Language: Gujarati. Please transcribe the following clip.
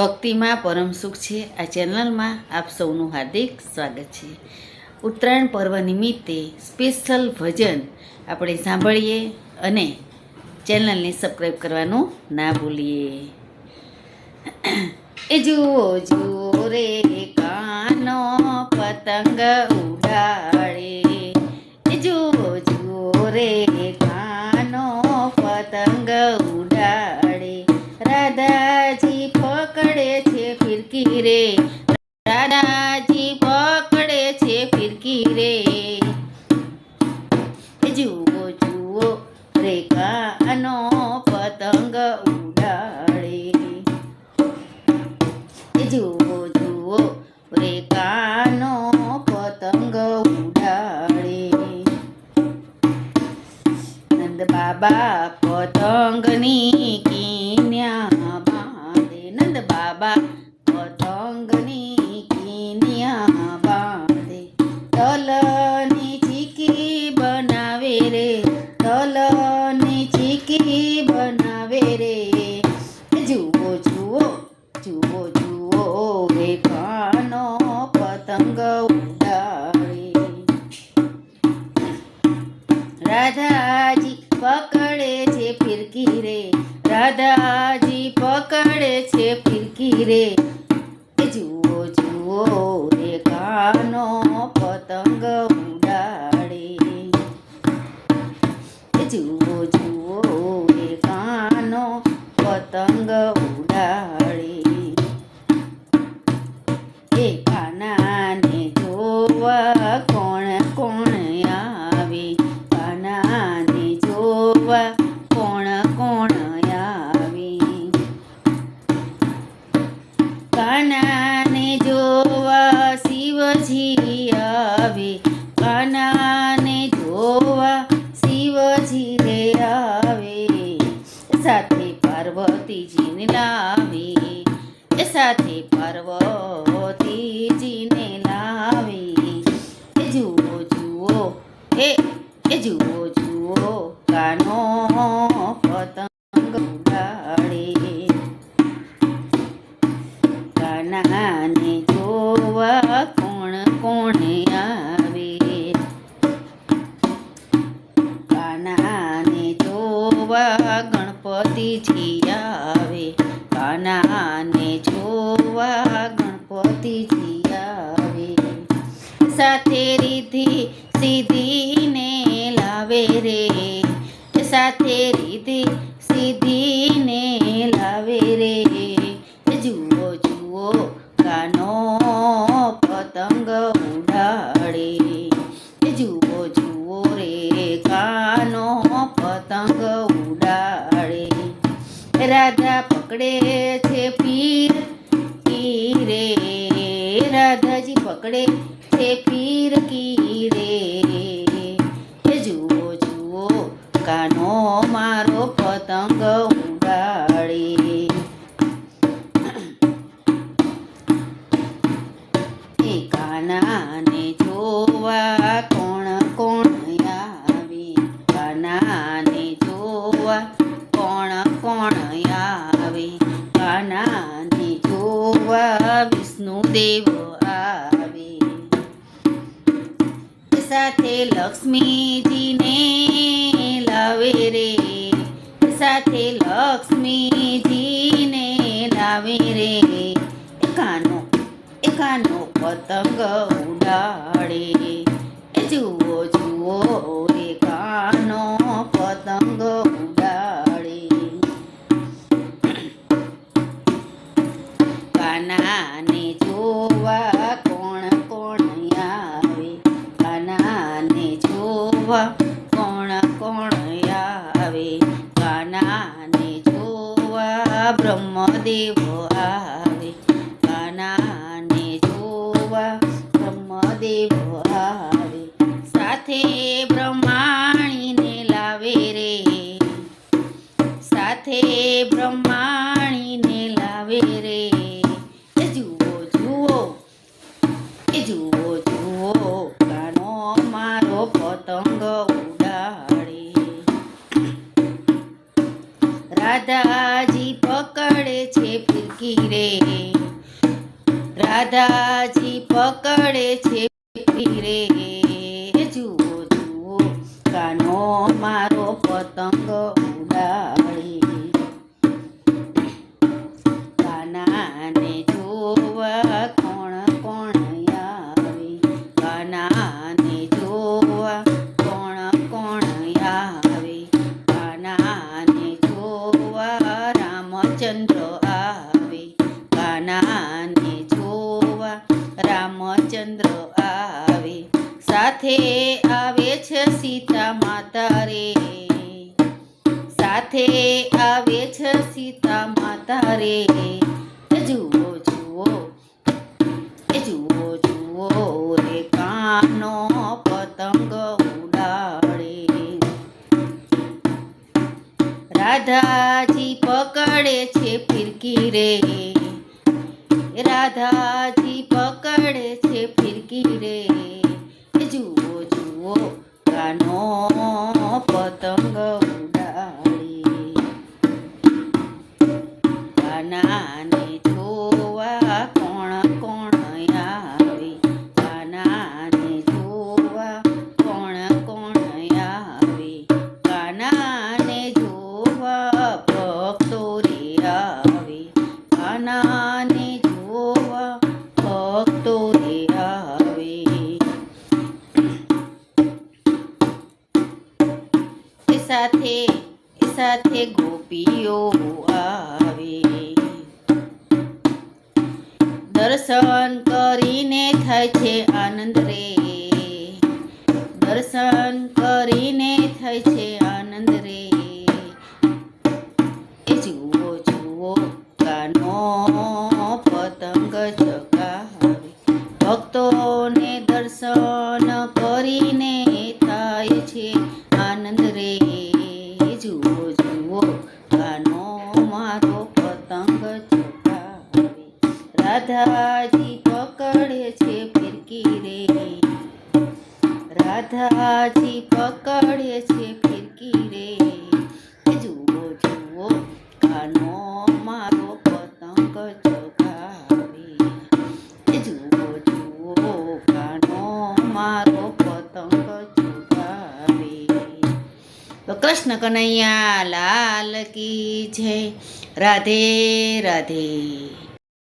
ભક્તિમાં પરમ સુખ છે. આ ચેનલમાં આપ સૌનું હાર્દિક સ્વાગત છે. ઉત્તરાયણ પર્વ નિમિત્તે સ્પેશિયલ ભજન આપણે સાંભળીએ અને ચેનલને સબસ્ક્રાઈબ કરવાનું ના ભૂલીએ. એ જુઓ જુઓ રે, કાનો પતંગ ફિરકી રે. જુઓ જુઓ જુઓ જુઓ રે કાનો પતંગ ઉડાવે. રાધાજી પકડે છે ફિરકી રે. રાધાજી પકડે છે ફિરકી રે. જુઓ જુઓ રે કાનો પતંગ ઉડાડે જુઓ પતંગ ઉડાડી. એ કાનાને જોવા કોણ કોણ આવે? કાનાને જોવા કોણ કોણ આવે? કાનાને જોવા શિવજી આવે. કાનાને જોવા શિવજી રે આવે. સાથે પાર્વતીજીને લાવી, એ સાથે પાર્વતીજીને લાવી. એ જુઓ જુઓ, એ એ જુઓ જુઓ, કાનો પતંગ ઉડાડે. કાનાને જોવા કોણ, કોણે આવે? કાનાને જોવા ગણપતિજી આવે કાનાને જોવા ગણપતિજી આવે. સાથે રીધિ સીધીને લાવે રે સાથે રીધિ સીધીને રાધા પકડે છે પીર. કી રે રાધાજી પકડે છે પીર. કી રે જુઓ જુઓ, કાનો મારો પતંગ કાનો પતંગ ઉડાડે. જુઓ જુઓ રે કાનો પતંગ ઉડાડે. કાનાને જોવા કોણ કોણ આવે? કાનાને જોવા કોણ કોણ આવે? કાનાને જોવા બ્રહ્મદેવ આવે. બ્રહ્મદેવ હારે, સાથે બ્રહ્માણીને લાવે રે. સાથે બ્રહ્માણીને લાવે રે. જુઓ જુઓ, એ જુઓ જુઓ, કાનો મારો પતંગ ઉડાડે. રાધાજી પકડે છે ફિરકી રે. રાધાજી પકડે છે કાનાને જોવા કોણ કોણ આવે? કાનાને જોવા રામચંદ્ર આવે. કાનાને જોવા રામચંદ્ર આવે. સાથે આવે છે સીતા માતા રે સાથે આવે છે સીતા માતા રે જુઓ જુઓ. જુઓ જુઓ રે કાનો રાધાજી પકડે છે ફિરકી રે. રાધાજી પકડે છે ફિરકી રે. સાથે ગોપીઓ આવે. દર્શન કરીને થાય છે આનંદ રે. દર્શન કરીને થાય છે આનંદ રે. એ જુઓ જુઓ, કાનો પતંગ ચકાવે ભક્તોને દર્શન રાધાજી પકડે છે ફિરકી રે જુઓ જુઓ, કાનો મારો પતંગ ચગાવે. જુઓ જુઓ, કાનો મારો પતંગ ચગાવે. તો કૃષ્ણ કનૈયા, લાલ કી જય. રાધે રાધે.